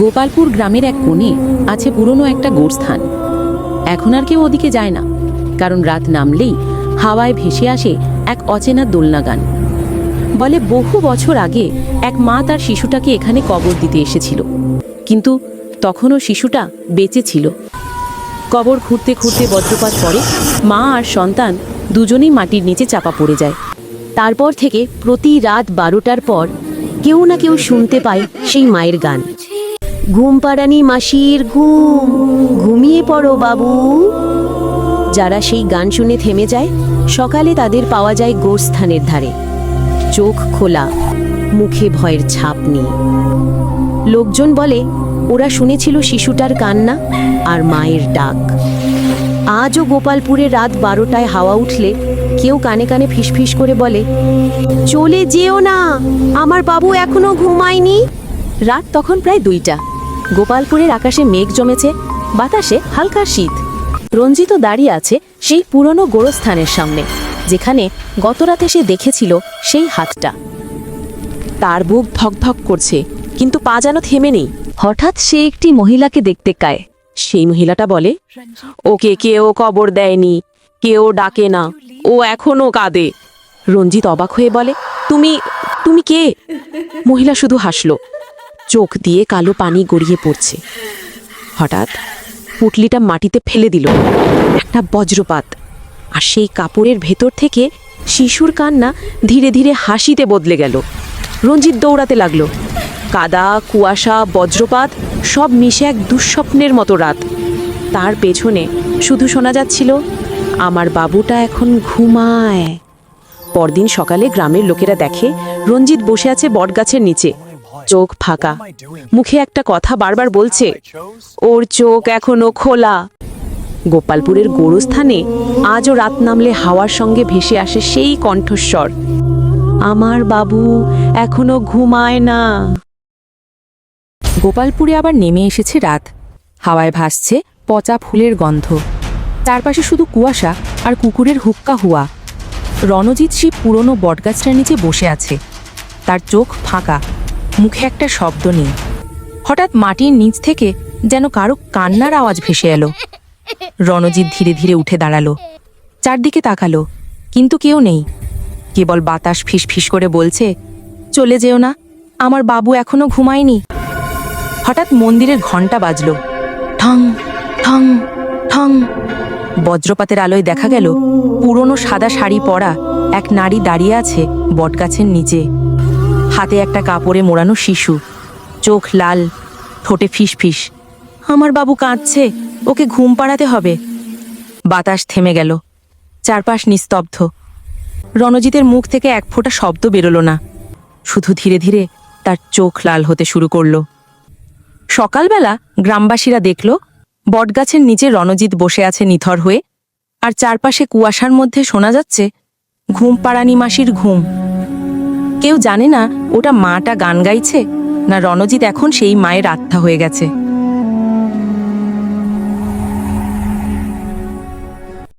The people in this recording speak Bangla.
গোপালপুর গ্রামের এক কোণে আছে পুরনো একটা গোরস্থান। এখন আর কেউ ওদিকে যায় না, কারণ রাত নামলেই হাওয়ায় ভেসে আসে এক অচেনা দোলনা গান বলে বহু বছর আগে এক মা তার শিশুটাকে এখানে কবর দিতে এসেছিল, কিন্তু তখনও শিশুটা বেঁচে ছিল। কবর খুঁড়তে খুঁড়তে বজ্রপাত পরে মা আর সন্তান দুজনেই মাটির নিচে চাপা পড়ে যায়। তারপর থেকে প্রতি রাত বারোটার পর কেউ না কেউ শুনতে পায় সেই মায়ের গান। ঘুম পাড়ানি মাসির ঘুম। ঘুমিয়ে পড়ো বাবু। যারা সেই গান শুনে থেমে যায়, সকালে তাদের পাওয়া যায় গোস্থানের ধারে। চোখ খোলা, মুখে ভয়ের ছাপ নেই। লোকজন বলে, ওরা শুনেছিল শিশুটার কান্না আর মায়ের ডাক। আজও গোপালপুরে রাত বারোটায় হাওয়া উঠলে কেউ কানে কানে ফিসফিস করে বলে, চলে যেও না, আমার বাবু এখনও ঘুমায়নি। রাত তখন প্রায় দুইটা। গোপালপুরের আকাশে মেঘ জমেছে, বাতাসে হালকা শীত। রঞ্জিত দাঁড়িয়ে আছে সেই পুরনো গোরস্থানের সামনে, যেখানে গতরাতে সে দেখেছিল সেই হাতটা। তার বুক ধকধক করছে, কিন্তু পা যেন থেমে নেই। হঠাৎ সে একটি মহিলাকে দেখতে পায়। সেই মহিলাটা বলে, ওকে কেউ কবর দেয়নি, কেউ ডাকে না, ও এখনও কাঁদে। রঞ্জিত অবাক হয়ে বলে, তুমি তুমি কে? মহিলা শুধু হাসলো। চোখ দিয়ে কালো পানি গড়িয়ে পড়ছে। হঠাৎ পুটলিটা মাটিতে ফেলে দিল। একটা বজ্রপাত। আর সেই কাপড়ের ভেতর থেকে শিশুর কান্না ধীরে ধীরে হাসিতে বদলে গেল। রঞ্জিত দৌড়াতে লাগল। কাদা, কুয়াশা, বজ্রপাত সব মিশে এক দুঃস্বপ্নের মতো রাত। তার পেছনে শুধু শোনা যাচ্ছিল, আমার বাবুটা এখন ঘুমায়। পরদিন সকালে গ্রামের লোকেরা দেখে রঞ্জিত বসে আছে বটগাছের নিচে। চোখ ফাঁকা। মুখে একটা কথা বারবার বলছে ওর চোখ এখনও খোলা। গোপালপুরের গোরস্থানে আজও রাত নামলে হাওয়ার সঙ্গে ভেসে আসে সেই কণ্ঠস্বর আমার বাবু এখনও ঘুমায় না। গোপালপুরে আবার নেমে এসেছে রাত। হাওয়ায় ভাসছে পচা ফুলের গন্ধ। চারপাশে শুধু কুয়াশা আর কুকুরের হুক্কা হুয়া। রণজিৎ শিব পুরনো বটগাছটার নিচে বসে আছে। তার চোখ ফাঁকা। মুখে একটা শব্দ নেই। হঠাৎ মাটির নিচ থেকে যেন কারও কান্নার আওয়াজ ভেসে এলো। রণজিৎ ধীরে ধীরে উঠে দাঁড়াল। চারদিকে তাকালো, কিন্তু কেউ নেই। কেবল বাতাস ফিস করে বলছে, চলে যেও না, আমার বাবু এখনও ঘুমায়নি। হঠাৎ মন্দিরের ঘণ্টা বাজল। ঠং ঠং ঠং। বজ্রপাতের আলোয় দেখা গেল, পুরনো সাদা শাড়ি পরা এক নারী দাঁড়িয়ে আছে বটগাছের নিচে। হাতে একটা কাপড়ে মোড়ানো শিশু। চোখ লাল, ঠোঁটে ফিস ফিস আমার বাবু কাঁদছে, ওকে ঘুম পাড়াতে হবে। বাতাস থেমে গেল। চারপাশ নিস্তব্ধ। রণজিতের মুখ থেকে এক ফোঁটা শব্দ বেরোলো না। শুধু ধীরে ধীরে তার চোখ লাল হতে শুরু করল। সকালবেলা গ্রামবাসীরা দেখল, বটগাছের নিচে রণজিৎ বসে আছে নিথর হয়ে, আর চারপাশে কুয়াশার মধ্যে শোনা যাচ্ছে, ঘুম পাড়ানি মাসির ঘুম। কেউ জানে না ওটা মাটা গান গাইছে, না রণজিৎ এখন সেই মায়ের আত্মা হয়ে গেছে।